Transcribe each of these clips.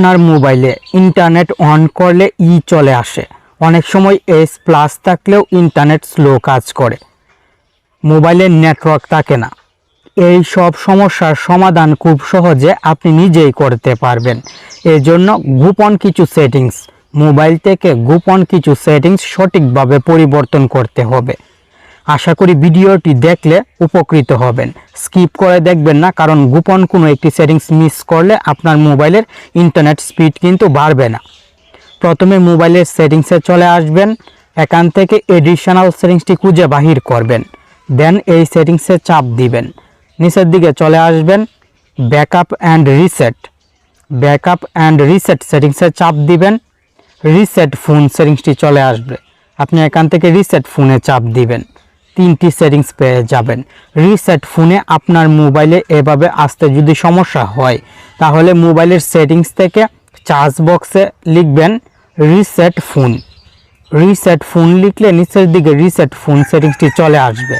আপনার মোবাইলে internet on করলে ই চলে আসে। অনেক সময় এস প্লাস থাকলেও ইন্টারনেট স্লো কাজ করে। মোবাইলের নেটওয়ার্ক থাকে না। এই সব সমস্যার সমাধান খুব সহজে আপনি নিজেই করতে পারবেন। এই জন্য গোপন কিছু সেটিংস, মোবাইল থেকে গোপন কিছু সেটিংস সঠিকভাবে পরিবর্তন করতে হবে। আশা করি ভিডিওটি দেখলে উপকৃত হবেন। স্কিপ করে দেখবেন না, কারণ গোপন কোনো একটি সেটিংস মিস করলে আপনার মোবাইলের ইন্টারনেট স্পিড কিন্তু বাড়বে না। প্রথমে মোবাইলের সেটিংসে চলে আসবেন, এখান থেকে এডিশনাল সেটিংসটি খুঁজে বাহির করবেন দেন এই সেটিংসে চাপ দিবেন। নিচের দিকে চলে আসবেন backup and reset backup and reset সেটিংসে চাপ দিবেন রিসেট ফোন সেটিংসটি চলে আসবে। আপনি এখান থেকে রিসেট ফোনে চাপ দিবেন। তিনটি সেটিংস পেয়ে যাবেন। রিসেট ফোনে আপনার মোবাইলে এভাবে আসতে যদি সমস্যা হয়, তাহলে মোবাইলের সেটিংস থেকে চার্জ বক্সে লিখবেন রিসেট ফোন। রিসেট ফোন লিখলে নিচের দিকে রিসেট ফোন সেটিংসটি চলে আসবে।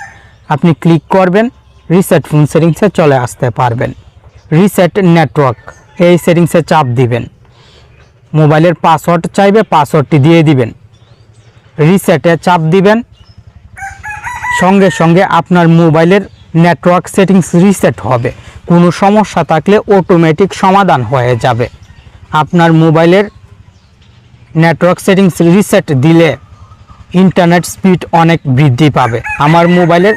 আপনি ক্লিক করবেন, রিসেট ফোন সেটিংসে চলে আসতে পারবেন। রিসেট নেটওয়ার্ক, এই সেটিংসে চাপ দিবেন। মোবাইলের পাসওয়ার্ড চাইবে, পাসওয়ার্ডটি দিয়ে দিবেন। রিসেটে চাপ দিবেন সঙ্গে সঙ্গে আপনার মোবাইলের নেটওয়ার্ক সেটিংস রিসেট হবে। কোনো সমস্যা থাকলে অটোমেটিক সমাধান হয়ে যাবে। আপনার মোবাইলের নেটওয়ার্ক সেটিংস রিসেট দিলে ইন্টারনেট স্পিড অনেক বৃদ্ধি পাবে। আমার মোবাইলের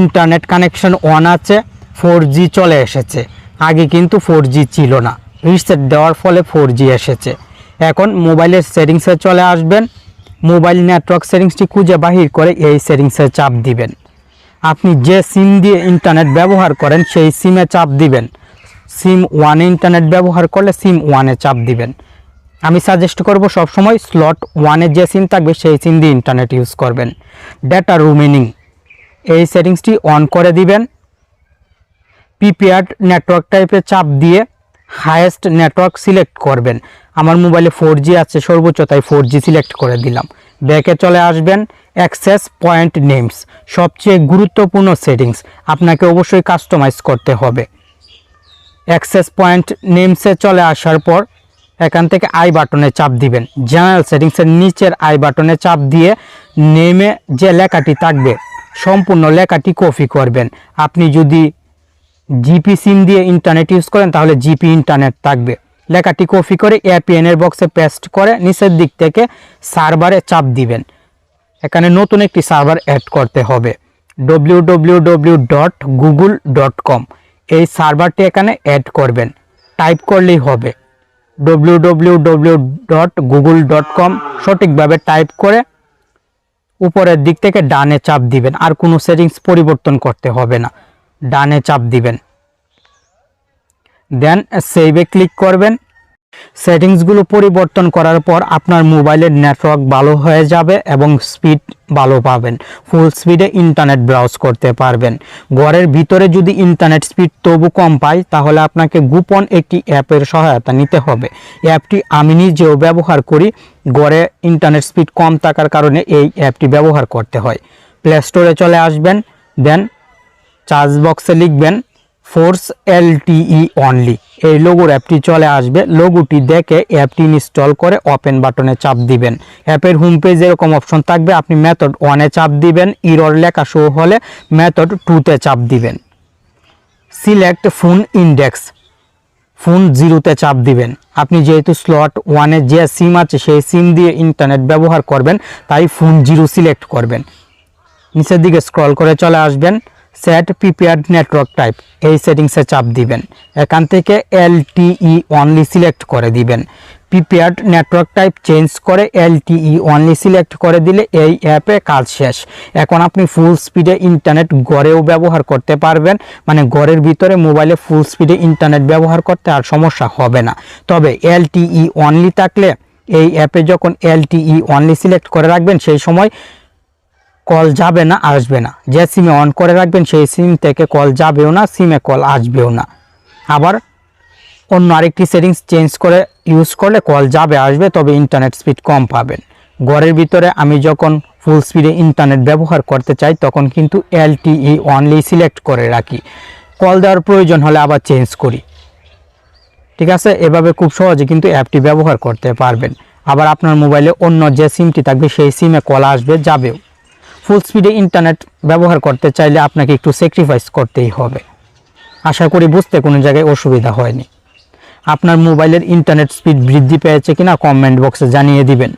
ইন্টারনেট কানেকশন অন আছে ফোর চলে এসেছে। আগে কিন্তু ফোর ছিল না। রিসেট দেওয়ার ফলে ফোর এসেছে। এখন মোবাইলের সেটিংসে চলে আসবেন। মোবাইল নেটওয়ার্ক সেটিংসটি খুঁজে বাহির করে এই সেটিংসে চাপ দিবেন। আপনি যে সিম দিয়ে ইন্টারনেট ব্যবহার করেন, সেই সিমে চাপ দিবেন। সিম ওয়ানে ইন্টারনেট ব্যবহার করলে সিম ওয়ানে চাপ দিবেন। আমি সাজেস্ট করব সবসময় স্লট ওয়ানে যে সিম থাকবে, সেই সিম দিয়ে ইন্টারনেট ইউজ করবেন। ডেটা রুমিনিং, এই সেটিংসটি অন করে দিবেন। প্রিপেয়ার্ড নেটওয়ার্ক টাইপে চাপ দিয়ে হায়েস্ট নেটওয়ার্ক সিলেক্ট করবেন। আমার মোবাইলে ফোর আছে, সর্বোচ্চ তাই ফোর সিলেক্ট করে দিলাম। ব্যাকে চলে আসবেন অ্যাক্সেস পয়েন্ট নেমস সবচেয়ে গুরুত্বপূর্ণ সেটিংস আপনাকে অবশ্যই কাস্টমাইজ করতে হবে। অ্যাক্সেস পয়েন্ট নেমসে চলে আসার পর এখান থেকে আই বাটনে চাপ দিবেন। জেনারেল সেটিংসের নিচের আই বাটনে চাপ দিয়ে নেমে যে লেখাটি থাকবে, সম্পূর্ণ লেখাটি কপি করবেন। আপনি যদি জিপি সিম দিয়ে ইন্টারনেট ইউজ করেন, তাহলে জিপি ইন্টারনেট থাকবে। লেখাটি কপি করে এর বক্সে পেস্ট করে নিচের দিক থেকে সার্ভারে চাপ দিবেন। এখানে নতুন একটি সার্ভার অ্যাড করতে হবে। কম এই সার্ভারটি এখানে অ্যাড করবেন। টাইপ করলেই হবে। কম সঠিকভাবে টাইপ করে উপরের দিক থেকে ডানে চাপ দিবেন। আর কোনো সেটিংস পরিবর্তন করতে হবে না। ডানে চাপ দিবেন। দেন সেভে ক্লিক করবেন। সেটিংসগুলো পরিবর্তন করার পর আপনার মোবাইলের নেটওয়ার্ক ভালো হয়ে যাবে এবং স্পিড ভালো পাবেন। ফুল স্পিডে ইন্টারনেট ব্রাউজ করতে পারবেন। ঘরের ভিতরে যদি ইন্টারনেট স্পিড তবু কম পায় তাহলে আপনাকে গোপন একটি অ্যাপের সহায়তা নিতে হবে। অ্যাপটি আমি নিজেও ব্যবহার করি। ঘরে ইন্টারনেট স্পিড কম থাকার কারণে এই অ্যাপটি ব্যবহার করতে হয়। প্লে স্টোরে চলে আসবেন। দেন চার্জ বক্সে লিখবেন ফোর্স এলটিই অনলি এই লোগোর অ্যাপটি চলে আসবে। লোগোটি দেখে অ্যাপটি ইনস্টল করে ওপেন বাটনে চাপ দিবেন। অ্যাপের হোম পেজ এরকম অপশন থাকবে। আপনি মেথড ওয়ানে চাপ দিবেন। ইরর লেখা শো হলে মেথড টুতে চাপ দিবেন। সিলেক্ট ফোন ইন্ডেক্স ফোন জিরোতে চাপ দিবেন। আপনি যেহেতু স্লট ওয়ানে যে সিম আছে, সেই সিম দিয়ে ইন্টারনেট ব্যবহার করবেন, তাই ফোন জিরো সিলেক্ট করবেন। নিচের দিকে স্ক্রল করে চলে আসবেন। সেট প্রিপেয়ার্ড নেটওয়ার্ক টাইপ এই সেটিংসে চাপ দিবেন। এখান থেকে এলটিই অনলি সিলেক্ট করে দিবেন। প্রিপেয়ার্ড নেটওয়ার্ক টাইপ চেঞ্জ করে এলটিই অনলি সিলেক্ট করে দিলে এই অ্যাপে কাজ শেষ। এখন আপনি ফুল স্পিডে ইন্টারনেট গড়েও ব্যবহার করতে পারবেন। মানে ঘরের ভিতরে মোবাইলে ফুল স্পিডে ইন্টারনেট ব্যবহার করতে আর সমস্যা হবে না। তবে এলটিই অনলি থাকলে এই অ্যাপে যখন এলটিই অনলি সিলেক্ট করে রাখবেন, সেই সময় কল যাবে না, আসবে না। যে সিমে অন করে রাখবেন, সেই সিম থেকে কল যাবেও না সিমে কল আসবেও না। আবার অন্য আরেকটি সেটিংস চেঞ্জ করে ইউজ করলে কল যাবে, আসবে, তবে ইন্টারনেট স্পিড কম পাবেন। ঘরের ভিতরে আমি যখন ফুল স্পিডে ইন্টারনেট ব্যবহার করতে চাই, তখন কিন্তু এলটিই অনলি সিলেক্ট করে রাখি। কল দেওয়ার প্রয়োজন হলে আবার চেঞ্জ করি। ঠিক আছে? এভাবে খুব সহজে কিন্তু অ্যাপটি ব্যবহার করতে পারবেন। আবার আপনার মোবাইলে অন্য যে সিমটি থাকবে, সেই সিমে কল আসবে, যাবেও। ফুল স্পিডে ইন্টারনেট ব্যবহার করতে চাইলে আপনাকে একটু স্যাক্রিফাইস করতেই হবে। আশা করি বুঝতে কোনো জায়গায় অসুবিধা হয়নি। আপনার মোবাইলের ইন্টারনেট স্পিড বৃদ্ধি পেয়েছে কিনা কমেন্ট বক্সে জানিয়ে দিবেন।